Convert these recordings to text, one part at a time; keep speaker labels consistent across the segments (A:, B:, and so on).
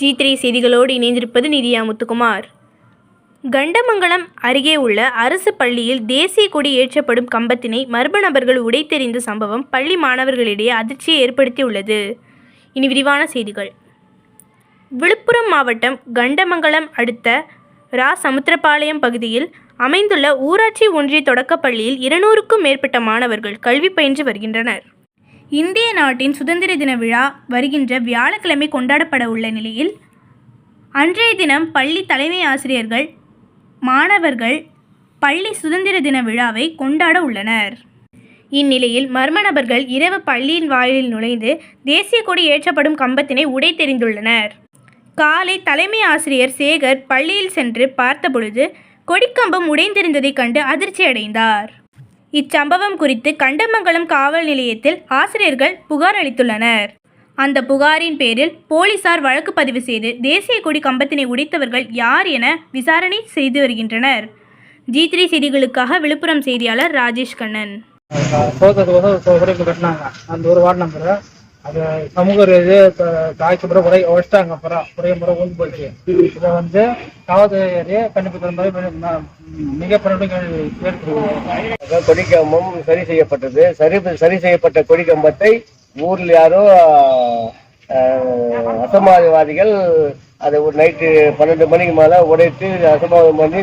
A: G three செய்திகளோடு இணைந்திருப்பது நிதியா முத்துக்குமார். கண்டமங்கலம் அருகே உள்ள அரசு பள்ளியில் தேசிய கொடி ஏற்றப்படும் கம்பத்தினை மர்ம நபர்கள் உடைத்தெறிந்த சம்பவம் பள்ளி மாணவர்களிடையே அதிர்ச்சியை ஏற்படுத்தியுள்ளது. இனி விரிவான செய்திகள். விழுப்புரம் மாவட்டம் கண்டமங்கலம் அடுத்த ரா. சமுத்திரபாளையம் பகுதியில் அமைந்துள்ள ஊராட்சி ஒன்றிய தொடக்கப்பள்ளியில் இருநூறுக்கும் மேற்பட்ட மாணவர்கள் கல்வி பயின்று வருகின்றனர். இந்திய நாட்டின் சுதந்திர தின விழா வருகின்ற வியாழக்கிழமை கொண்டாடப்பட உள்ள நிலையில் அன்றைய தினம் பள்ளி தலைமை ஆசிரியர்கள் மாணவர்கள் பள்ளி சுதந்திர தின விழாவை கொண்டாட உள்ளனர். இந்நிலையில் மர்ம நபர்கள் இரவு பள்ளியின் வாயிலில் நுழைந்து தேசிய கொடி ஏற்றப்படும் கம்பத்தினை உடைத்தெறிந்துள்ளனர் காலை தலைமை ஆசிரியர் சேகர் பள்ளியில் சென்று பார்த்தபொழுது கொடிக்கம்பம் உடைந்திருந்ததைக் கண்டு அதிர்ச்சி அடைந்தார் இச்சம்பவம் குறித்து கண்டமங்கலம் காவல் நிலையத்தில் ஆசிரியர்கள் புகார் அளித்துள்ளனர். அந்த புகாரின் பேரில் போலீசார் வழக்கு பதிவு செய்து தேசிய கொடி கம்பத்தினை உடைத்தவர்கள் யார் என விசாரணை செய்து வருகின்றனர். ஜி த்ரீ செய்திகளுக்காக விழுப்புரம் செய்தியாளர் ராஜேஷ் கண்ணன்.
B: கட்டினாங்க. அந்த ஒரு வார்டு நம்பரு. அது சமூக இது தாய்க்கு முறை உரை உழைச்சிட்டாங்க அப்புறம் உடைய முறை ஊந்து போச்சு. இதை வந்து காவல்துறையே கண்டிப்பாக மாதிரி மிக பிறகு
C: கொடிக்கம்பம் சரி செய்யப்பட்டது. சரி சரி செய்யப்பட்ட கொடிக்கம்பத்தை ஊரில் யாரோ அசமாதிவாதிகள் அதை ஒரு நைட்டு பன்னெண்டு மணிக்கு மேலே உடைத்து அசம்பாவிதம் பண்ணி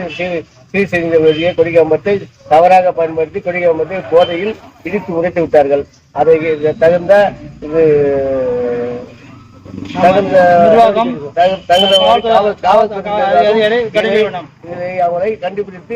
C: செய்த வேண்டிய கொடிக்கம்பத்தை தவறாக பயன்படுத்தி கொடிக்கம்பத்தை போதையில் இடித்து உடைத்து விட்டார்கள். அதை தகுந்த இது தகுந்த
B: நிர்வாகம்,
C: தகு- தகுந்த காவல் காவல்துறை அவரை கண்டுபிடித்து